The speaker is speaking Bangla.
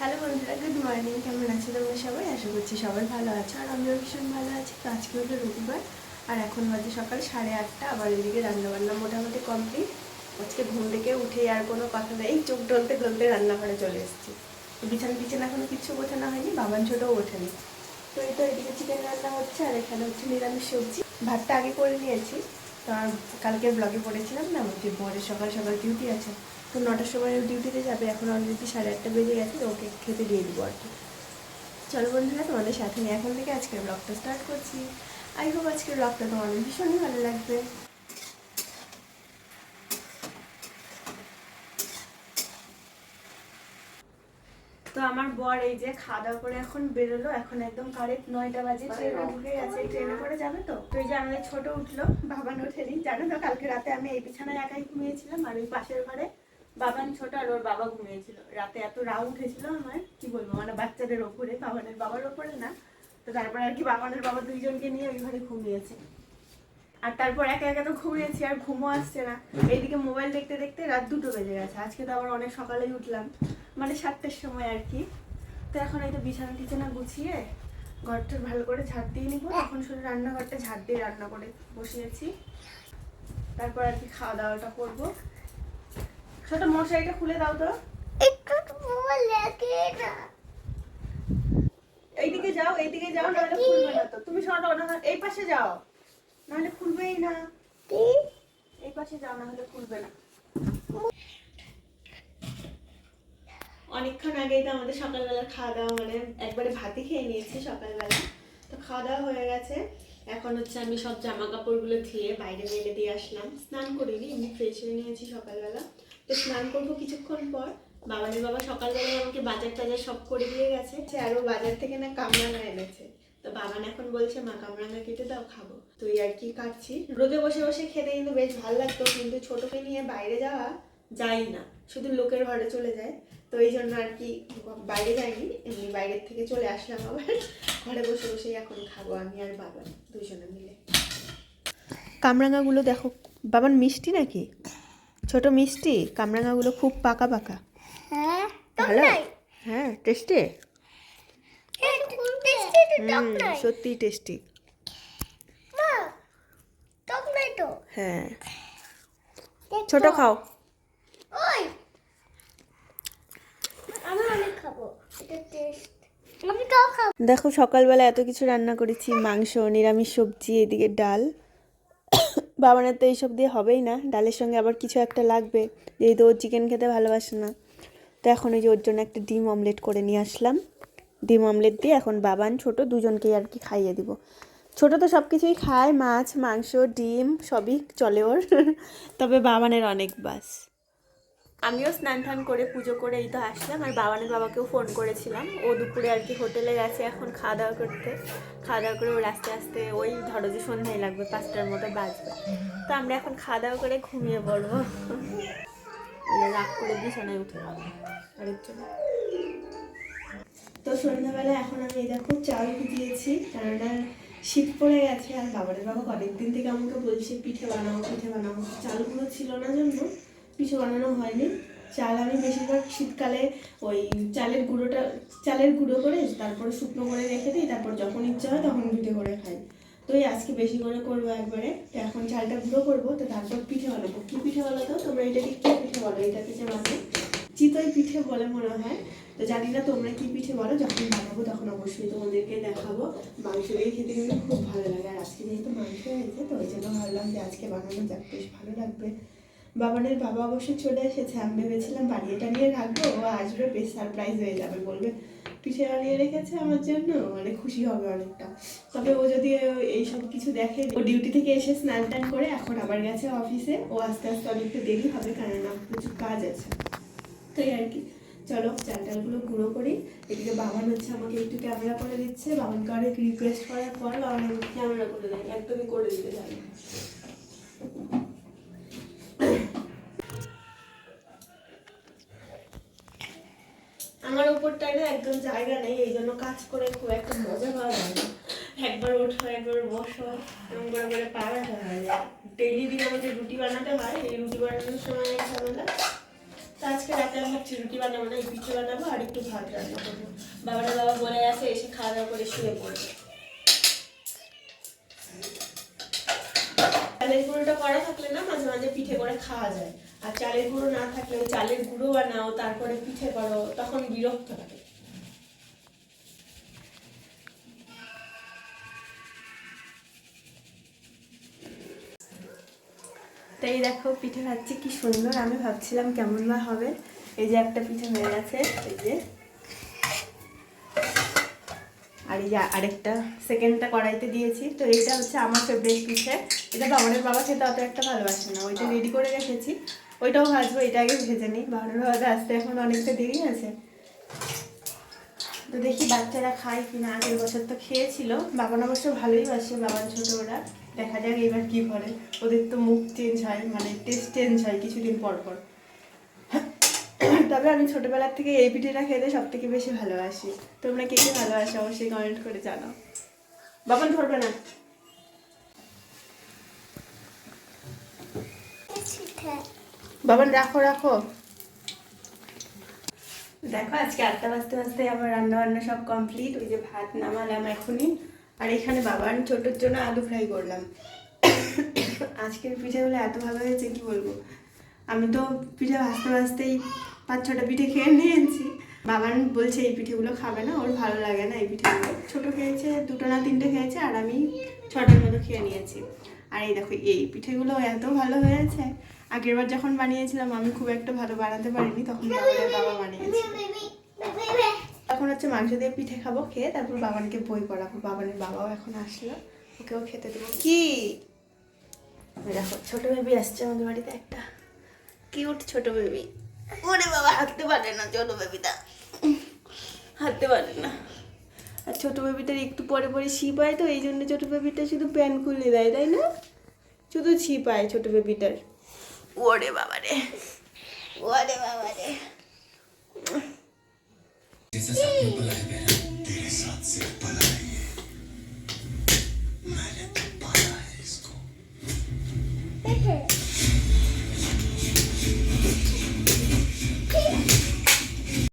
হ্যালো বন্ধুরা গুড মর্নিং কেমন আছো তোমরা সবাই? আশা করছি সবাই ভালো আছো। আর আমিও ভীষণ ভালো আছি। তো আজকে হলো রবিবার, আর এখন বাজে সকাল সাড়ে আটটা। আবার এদিকে রান্নাবান্না মোটামুটি কমপ্লিট আজকে ঘুম থেকে উঠে আর কোনো কথা নেই। চোখ ডলতে ডলতে রান্নাঘরে চলে এসেছি। বিছানা বিছানা এখনও কিচ্ছু গোছানো হয়নি, বাবান ছোটও ওঠেনি। তো এই তো এদিকে চিকেন রান্না হচ্ছে, আর এখানে হচ্ছে নিরামিষ সবজি। ভাতটা আগে করে নিয়েছি। তো আর কালকে ব্লগে পড়েছিলাম না, বলছি ভোরের সকাল সকাল ডিউটি আছে। তো নটার সময় ডিউটিতে যাবে এখন অলরেডি সাড়ে আটটা বেজে গেছে তো ওকে খেতে দিয়ে দিব আর কি। চলো বন্ধুরা তোমাদের সাথে নিয়ে এখন থেকে আজকের ব্লগটা স্টার্ট করছি। আই হোপ আজকের ব্লগটা তোমাদের ভীষণই ভালো লাগবে। তো আমার বর এই যে খাওয়া দাওয়া করে এখন বেরোলো এখন একদম কারেক্ট নয়টা বাজে ট্রেনে ঢুকে গেছে ট্রেনে করে যাবে তো? তো এই যে আমাদের ছোট উঠল বাবান ওঠেনি। জানো তো কালকে রাতে আমি এই বিছানায় একাই ঘুমিয়েছিলাম আর ওই পাশের ঘরে বাবান ছোট আর ওর বাবা ঘুমিয়েছিল। রাতে এত রাউ উঠেছিল আমার, কি বলব মানে বাচ্চাদের ওপরে বাবানের বাবার ওপরে না। তো তারপর আর কি বাবানের বাবা দুইজনকে নিয়ে ওই ঘরে ঘুমিয়েছে। আর তারপর একা একা তো ঘুমিয়েছি, আর ঘুমও আসছে না। এইদিকে মোবাইল দেখতে দেখতে রাত দুটো বেজে গেছে। আজকে তো আবার অনেক সকালেই উঠলাম। মানে সাতটার সময় আর কি। তো এখন এই তো বিছানা টিছানা গুছিয়ে ঘরটা ভালো করে ঝাড় দিয়ে নিবো। এখন শুধু রান্নাঘরটা ঝাড় দিয়ে রান্না করে বসিয়েছি। তারপর আর কি খাওয়া দাওয়াটা করব। ছোট মশারিটা খুলে দাও তো। এইদিকে যাও এইদিকে যাও নাহলে খুলবে না তো। তুমি শোনো না এই পাশে যাও। নাহলে খুলবেই না। এই পাশে যাও নাহলে খুলবে না। অনেকক্ষণ আগেই তো আমাদের সকালবেলা খাওয়া দাওয়া মানে একবারে ভাতই খেয়ে নিয়েছি সকালবেলা। তো খাওয়া দাওয়া হয়ে গেছে। এখন হচ্ছে আমি সব জামা কাপড়গুলো ধুয়ে বাইরে মেলে দিয়ে আসলাম। স্নান করিনি এমনি ফ্রেশ হয়ে নিয়েছি সকালবেলা। তো স্নান করব কিছুক্ষণ পর। বাবানের বাবা সকালবেলায় আমাকে বাজার টাজার সব করে দিয়ে গেছে। সে আরও বাজার থেকে না কামরাঙা এনেছে। তো বাবান এখন বলছে মা কামরাঙা কেটে দাও খাব। তুই আর কি কাটছি। রোদে বসে বসে খেতে কিন্তু বেশ ভালো লাগতো কিন্তু ছোটকে নিয়ে বাইরে যাওয়া যাই না। শুধু লোকের ঘরে চলে যায়। তো এই জন্য আর কি বাইরে যাইনি এমনি বাইরের থেকে চলে আসলাম আবার। ঘরে বসে বসেই এখন খাব আমি আর বাবা দুজনে মিলে। কামরাঙাগুলো দেখো বাবান মিষ্টি নাকি? ছোট মিষ্টি কামরাঙাগুলো খুব পাকা পাকা। ভালো? হ্যাঁ টেস্টি সত্যি টেস্টি হ্যাঁ। ছোট খাও। দেখো সকালবেলা এত কিছু রান্না করেছি মাংস নিরামিষ সবজি এদিকে ডাল। বাবানের তো এইসব দিয়ে হবেই না। ডালের সঙ্গে আবার কিছু একটা লাগবে। যেহেতু ও চিকেন খেতে ভালোবাসে না। তো এখন ওই যে ওর জন্য একটা ডিম অমলেট করে নিয়ে আসলাম। ডিম অমলেট দিয়ে এখন বাবান ছোট দুজনকেই আর কি খাইয়ে দিব। ছোট তো সব কিছুই খায়, মাছ, মাংস, ডিম, সবই চলে ওর। তবে বাবানের অনেক বাস। আমিও স্নান টান করে পুজো করে এই তো আসলাম, আর বাবানের বাবাকেও ফোন করেছিলাম। ও দুপুরে আর কি হোটেলে গেছে এখন খাওয়া দাওয়া করতে। খাওয়া দাওয়া করে ওর আস্তে আস্তে ওই ধরো যে সন্ধ্যায় লাগবে, পাঁচটার মতো বাজবে। তো আমরা এখন খাওয়া দাওয়া করে ঘুমিয়ে পড়ব। রাগ করে বিছানায় উঠে যাব আরেকজন তো সন্ধ্যাবেলা এখন আমি দেখো চাল ভিজিয়েছি কেননা শীত পড়ে গেছে, আর বাবারের বাবা অনেকদিন থেকে আমাকে বলছে পিঠে বানাও পিঠে বানাও। চালগুলো ছিল না জন্য পিঠে বানানো হয়নি। চাল আমি বেশিরভাগ শীতকালে ওই চালের গুঁড়োটা, চালের গুঁড়ো করে তারপরে শুকনো করে রেখে দিই, তারপর যখন ইচ্ছা হয় তখন পিঠে করে খাই। তো এই আজকে বেশি করে করব একবারে। এখন চালটা গুঁড়ো করব, তো তারপর পিঠে বানাবো। কী পিঠে বানাতো তোমরা এটাকে কী পিঠে বলো? এটাকে যে মানে চিতই পিঠে বলে মনে হয়। তো জানি না তোমরা কি পিঠে বলো, যখন বানাবো তখন অবশ্যই তোমাদেরকে দেখাবো। মাংস দিয়ে খেতে কিন্তু খুব ভালো লাগে। আর আজকে যেহেতু মাংস হয়েছে, তো ওই জন্য ভাবলাম যে আজকে বানানো যাক, বেশ ভালো লাগবে। বাবানের বাবা অবশ্য চলে এসেছে। আমি ভেবেছিলাম বানিয়ে টানিয়ে রাখব, ও আসবে, বেশ সারপ্রাইজ হয়ে যাবে, বলবে, পিঠে বানিয়ে রেখেছে আমার জন্য? মানে খুশি হবে অনেকটা। তবে ও যদি এই সব কিছু দেখে, ও ডিউটি থেকে এসে স্নান টান করে এখন আবার গেছে অফিসে ও আস্তে আস্তে অনেকটা দেরি হবে, কারণ আমার প্রচুর কাজ আছে। তাই আর কি। চলো টালগুলো গুঁড়ো করি। এদিকে বাবান হচ্ছে আমাকে একটু ক্যামেরা করে দিচ্ছে। বাবানকে অনেক রিকোয়েস্ট করার পর বাবান ক্যামেরা করে দেয়। একদমই করে দিতে চায় না। না একদম জায়গা নেই, এই জন্য কাজ করে খুব একটা মজা পাওয়া যায় না। একবার ওঠো, একবার বসো, এরকম করে করে পাড়াতে হয়। ডেইলি দিন আমাদের রুটি বানাতে হয়, এই রুটি বানানোর সময় ঝামেলা তো আজকে রাতে আমি ভাবছি রুটি বানাবো না, এই পিঠে বানাবো আর একটু ভাত রান্না করব। বাবারা বাবা বলে গেছে এসে খাওয়া দাওয়া করে শুয়ে পড়বে। গুঁড়োটা করা থাকলে না মাঝে মাঝে পিঠে করে খাওয়া যায়। আর চালের গুঁড়ো না থাকলে চালের গুঁড়ো বানাও তারপরে পিঠে করো, তখন বিরক্ত লাগে। তো এই দেখো, পিঠে খাচ্ছি, কি সুন্দর। আমি ভাবছিলাম কেমন বা হবে। এই যে একটা পিঠে হয়ে গেছে, এই যে। আর এই যে আরেকটা, সেকেন্ডটা কড়াইতে দিয়েছি। তো এইটা হচ্ছে আমার ফেভারিট পিঠে। এটা বাবানের বাবা খেতে অত একটা ভালোবাসে না। ওইটা রেডি করে রেখেছি। ওইটাও ভাজবো, এটা আগে ভেজে নিই। বাবানের বাবাটা আসতে এখন অনেকটা দেরি আছে তো দেখি বাচ্চারা খায় কিনা, আগের বছর তো খেয়েছিল। বাবান অবশ্য ভালোই বাসে বাবার ছোটো ওরা দেখা যাক এবার কি করে। ওদের তো মুখ চেঞ্জ হয় মানে টেস্ট চেঞ্জ হয় কিছুদিন পর পর। তবে আমি ছোটোবেলার থেকে এই পিঠেটা খেতে সব থেকে বেশি ভালোবাসি। তোমরা কে কে ভালোবাসো অবশ্যই কমেন্ট করে জানাও। বাবান ধরবে না? বাবান রাখো রাখো। দেখো, আজকে আটটা বাজতে বাজতে আমার রান্না বান্না সব কমপ্লিট ওই যে ভাত নামালাম এখনই। আর এখানে বাবার ছোটোর জন্য আলু ফ্রাই করলাম। আজকের পিঠেগুলো এত ভালো হয়েছে, কি বলব? আমি তো পিঠে ভাজতে ভাজতেই পাঁচ ছটা পিঠে খেয়ে নিয়েছি। বাবান বলছে, এই পিঠেগুলো খাবে না, ওর ভালো লাগে না এই পিঠেগুলো। ছোটো খেয়েছে, দুটো না তিনটে খেয়েছে, আর আমি ছটার মতো খেয়ে নিয়েছি। আর এই দেখো, এই পিঠেগুলো এত ভালো হয়েছে। আগের বার যখন বানিয়েছিলাম, আমি খুব একটা ভালো বানাতে পারিনি, তখন বাবার বাবা বানিয়েছে এখন হচ্ছে মাংস দিয়ে পিঠে খাব, খেয়ে তারপর বাবানকে বই পড়াবো। বাবানের বাবাও এখন আসলো, ওকেও খেতে দেবো। কি? দেখো, ছোট বেবি আসছে আমাদের বাড়িতে একটা। কিউট ছোট বেবি ওরে বাবা, হাঁটতে পারে না ছোট বেবিটা হাঁটতে পারে না। আর ছোট বেবিটার একটু পরে পরে ছিপ হয় তো, এই জন্য ছোট বেবিটা শুধু প্যান খুলে দেয়, তাই না? শুধু ছিপ হয় ছোট বেবিটার ওরে বাবারে ওরে বাবারে जिसे सपनों बुलाए मेरा तेरे साथ सिर्फ पला